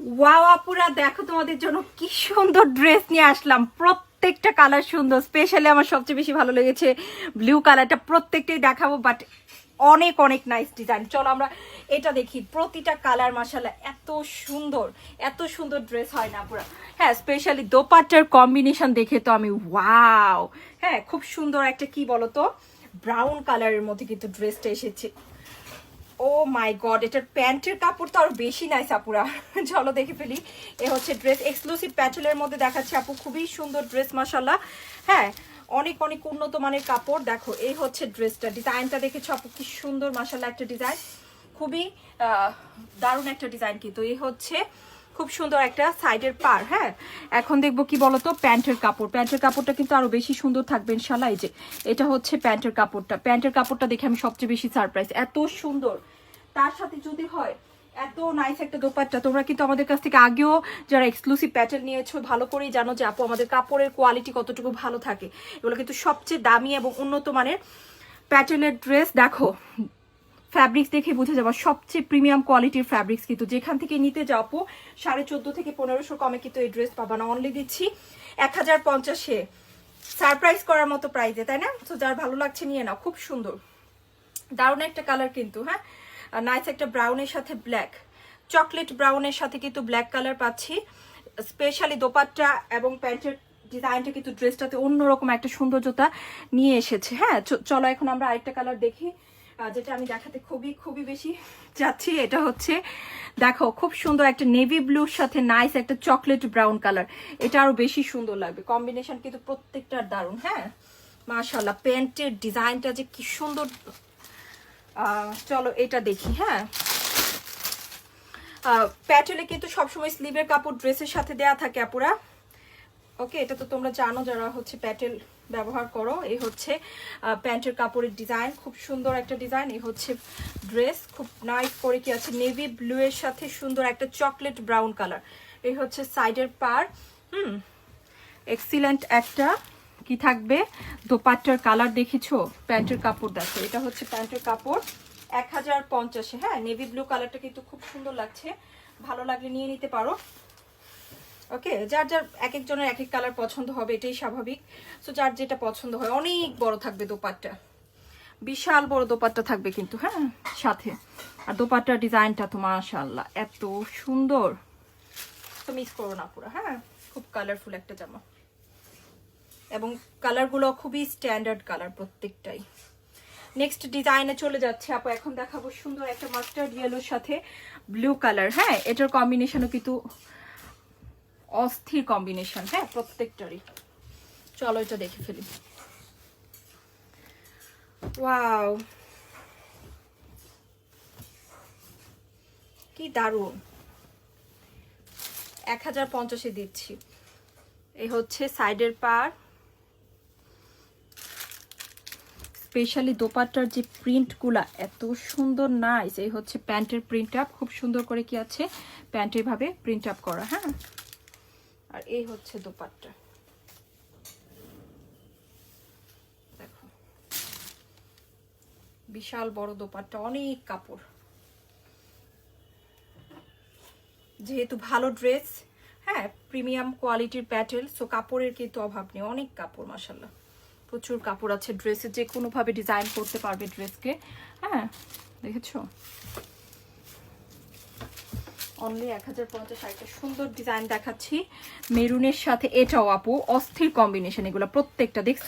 Wow আপুরা, দেখো তোমাদের জন্য কি সুন্দর ড্রেস নিয়ে আসলাম। প্রত্যেকটা কালার সুন্দর স্পেশালি আমার সবচেয়ে বেশি ভালো লেগেছে ব্লু কালারটা প্রত্যেকটাই দেখাবো বাট অনেক অনেক নাইস ডিজাইন চলো আমরা এটা দেখি। প্রতিটা কালার মাসালা এত সুন্দর এত সুন্দর ড্রেস হয় না পুরো হ্যাঁ স্পেশালি দোপাট্টার কম্বিনেশন দেখে তো আমি ওয়াও হ্যাঁ খুব সুন্দর একটা কি বলতো? ব্রাউন কালারের মধ্যে কিন্তু ড্রেসটা এসেছে। ও মাই গড, এটার প্যান্টের কাপড় তো আরও বেশি নাইস আপুরা। চলো দেখে ফেলি। এ হচ্ছে ড্রেস এক্সক্লুসিভ প্যাটেলের মধ্যে দেখাচ্ছে আপু, খুবই সুন্দর ড্রেস মাসাল্লাহ হ্যাঁ অনেক অনেক উন্নত মানের কাপড়। দেখো, এই হচ্ছে ড্রেসটা ডিজাইনটা দেখেছ আপু, কি সুন্দর মাসাল্লাহ একটা ডিজাইন খুবই দারুণ একটা ডিজাইন কিন্তু। এই হচ্ছে খুব সুন্দর একটা সাইডের পার হ্যাঁ? এখন দেখব কি বলতো, প্যান্টের কাপড়। প্যান্টের কাপড়টা কিন্তু আরও বেশি সুন্দর থাকবে ইনশাল্লাহ এই যে, এটা হচ্ছে প্যান্টের কাপড়টা। প্যান্টের কাপড়টা দেখে আমি সবচেয়ে বেশি সারপ্রাইজ এত সুন্দর। তার সাথে যদি হয়, এত নাইস একটা দোপাট্টা। তোমরা কিন্তু আমাদের কাছ থেকে আগেও যারা এক্সক্লুসিভ প্যাটার্ন নিয়েছো, ভালো করেই জানো যে আপু, আমাদের কাপড়ের কোয়ালিটি কতটুকু ভালো থাকে। এগুলো কিন্তু সবচেয়ে দামি এবং উন্নত মানের প্যাটার্নের ড্রেস দেখো ফ্যাব্রিক্স দেখে বুঝে যাব, সবচেয়ে প্রিমিয়াম কোয়ালিটির ফ্যাব্রিক্স কিন্তু। যেখান থেকে নিতে আপু, সাড়ে চোদ্দ থেকে পনেরোশো কমে কিন্তু এই ড্রেস পাবা না। অনলি দিচ্ছি এক হাজার পঞ্চাশে সারপ্রাইজ করার মতো প্রাইজে তাই না? তো যার ভালো লাগছে, নিয়ে নাও। খুব সুন্দর। দারুণ একটা কালার কিন্তু হ্যাঁ? নাইস একটা ব্রাউনের সাথে ব্ল্যাক চকলেট ব্রাউনের সাথে কিন্তু ব্ল্যাক কালার পাচ্ছি। স্পেশালি দোপাট্টা এবং প্যান্টের ডিজাইনটা কিন্তু ড্রেসটাতে অন্যরকম একটা সৌন্দর্যতা নিয়ে এসেছে। হ্যাঁ চলো এখন আমরা আরেকটা কালার দেখি। যেটা আমি দেখাতে খুবই খুবই বেশি যাচ্ছি এটা হচ্ছে, দেখো, খুব সুন্দর একটা নেভি ব্লুর সাথে নাইস একটা চকলেট ব্রাউন কালার এটা আরও বেশি সুন্দর লাগবে। কম্বিনেশন কিন্তু প্রত্যেকটার দারুণ। হ্যাঁ মাশাল্লাহ প্যান্টের ডিজাইনটা যে কি সুন্দর। চলো এটা দেখি হ্যাঁ? প্যাটেলে কিন্তু সবসময় স্লিভের কাপড় ড্রেসের সাথে দেয়া থাকে আপুরা। ওকে এটা তো তোমরা জানো যারা হচ্ছে প্যাটেল ব্যবহার করো এই হচ্ছে প্যান্টের কাপড়ের ডিজাইন খুব সুন্দর একটা ডিজাইন এই হচ্ছে ড্রেস খুব নাইস করে কি আছে নেভি ব্লু এর সাথে সুন্দর একটা চকলেট ব্রাউন কালার এই হচ্ছে সাইডের পার হুম এক্সিলেন্ট একটা কি থাকবে? দোপাট্টার কালার দেখেছ? প্যান্টের কাপড় দেখো। এটা হচ্ছে প্যান্টের কাপড়। এক হাজার পঞ্চাশে। হ্যাঁ নেভি ব্লু কালারটা কিন্তু খুব সুন্দর লাগছে। ভালো লাগলে নিয়ে নিতে পারো। ওকে, যার যার এক একজনের এক এক কালার পছন্দ হবে, এটাই স্বাভাবিক। সো যার যেটা পছন্দ হয়, অনেক বড় থাকবে দোপাট্টা। বিশাল বড় দোপাট্টা থাকবে কিন্তু হ্যাঁ সাথে। আর দোপাট্টার ডিজাইনটা তো মাশাআল্লাহ, এত সুন্দর। তো মিস করো না পুরো হ্যাঁ? খুব কালারফুল একটা জামা। এবং কালারগুলো খুবই স্ট্যান্ডার্ড কালার প্রত্যেকটাই। নেক্সট ডিজাইনে চলে যাচ্ছে। আপু, এখন দেখাবো সুন্দর একটা মাস্টার্ড ইয়েলোর সাথে ব্লু কালার হ্যাঁ এটার কম্বিনেশনও কিন্তু অস্থির কম্বিনেশন হ্যাঁ প্রত্যেকটারই। চলো এটা দেখে ফেলি। ওয়াও কি দারুণ! এক হাজার পঞ্চাশে দিচ্ছি। এই হচ্ছে সাইডের পার স্পেশালি দোপাট্টার যে প্রিন্টগুলা এত সুন্দর নাইস এই হচ্ছে প্যান্টের প্রিন্ট আপ খুব সুন্দর করে কি আছে? প্যান্টের ভাবে প্রিন্ট আপ করা হ্যাঁ? আর এই হচ্ছে দোপাট্টা। দেখো। বিশাল বড় দোপাট্টা, অনেক কাপড়। যেহেতু ভালো ড্রেস হ্যাঁ প্রিমিয়াম কোয়ালিটির প্যাটেল সো কাপড়ের কিন্তু অভাব নেই, অনেক কাপড় মাসাল্লাহ প্রচুর কাপড় আছে ড্রেসে যে কোনোভাবে ডিজাইন করতে পারবে ড্রেসকে হ্যাঁ দেখেছ? অনলি এক হাজার পঞ্চাশ একটা সুন্দর ডিজাইন দেখাচ্ছি। মেরুনের সাথে এটাও আপু, অস্থির কম্বিনেশন এগুলো প্রত্যেকটা, দেখছ?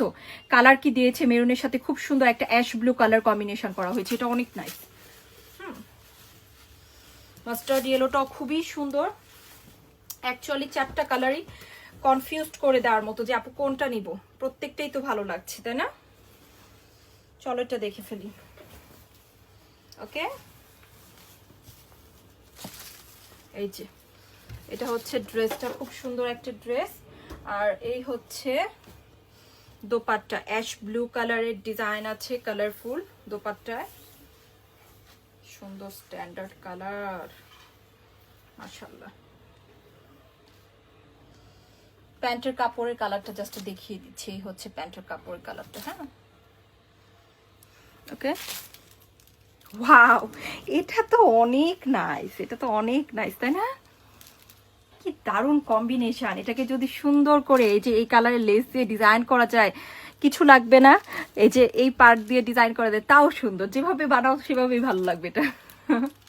কালার কি দিয়েছে মেরুনের সাথে খুব সুন্দর একটা অ্যাশ ব্লু কালার কম্বিনেশন করা হয়েছে, এটা অনেক নাইস মাস্টার্ড ইয়েলোটাও খুবই সুন্দর। অ্যাকচুয়ালি চারটা কালারই কনফিউজড করে দেওয়ার মতো যে, আপু, কোনটা নিব? প্রত্যেকটাই তো ভালো লাগছে, তাই না? চলো এটা দেখে ফেলি। ওকে? এই যে, এটা হচ্ছে ড্রেসটা, খুব সুন্দর একটা ড্রেস। আর এই হচ্ছে দোপাট্টা, অ্যাশ ব্লু কালারের ডিজাইন আছে, কালারফুল দোপাট্টায়। সুন্দর স্ট্যান্ডার্ড কালার মাশাল্লাহ প্যান্টের কাপড়ের কালারটা জাস্ট দেখিয়ে দিচ্ছি, এই হচ্ছে প্যান্টের কাপড়ের কালারটা হ্যাঁ? ওকে ওয়াও এটা তো অনেক নাইস এটা তো অনেক নাইস তাই না? কি দারুণ কম্বিনেশন এটাকে যদি সুন্দর করে এই যে এই কালারের লেস দিয়ে ডিজাইন করা যায়, কিছু লাগবে না? এই যে এই পার্ট দিয়ে ডিজাইন করা যায়, তাও সুন্দর। যেভাবে বানাও, সেভাবেই ভালো লাগবে এটা।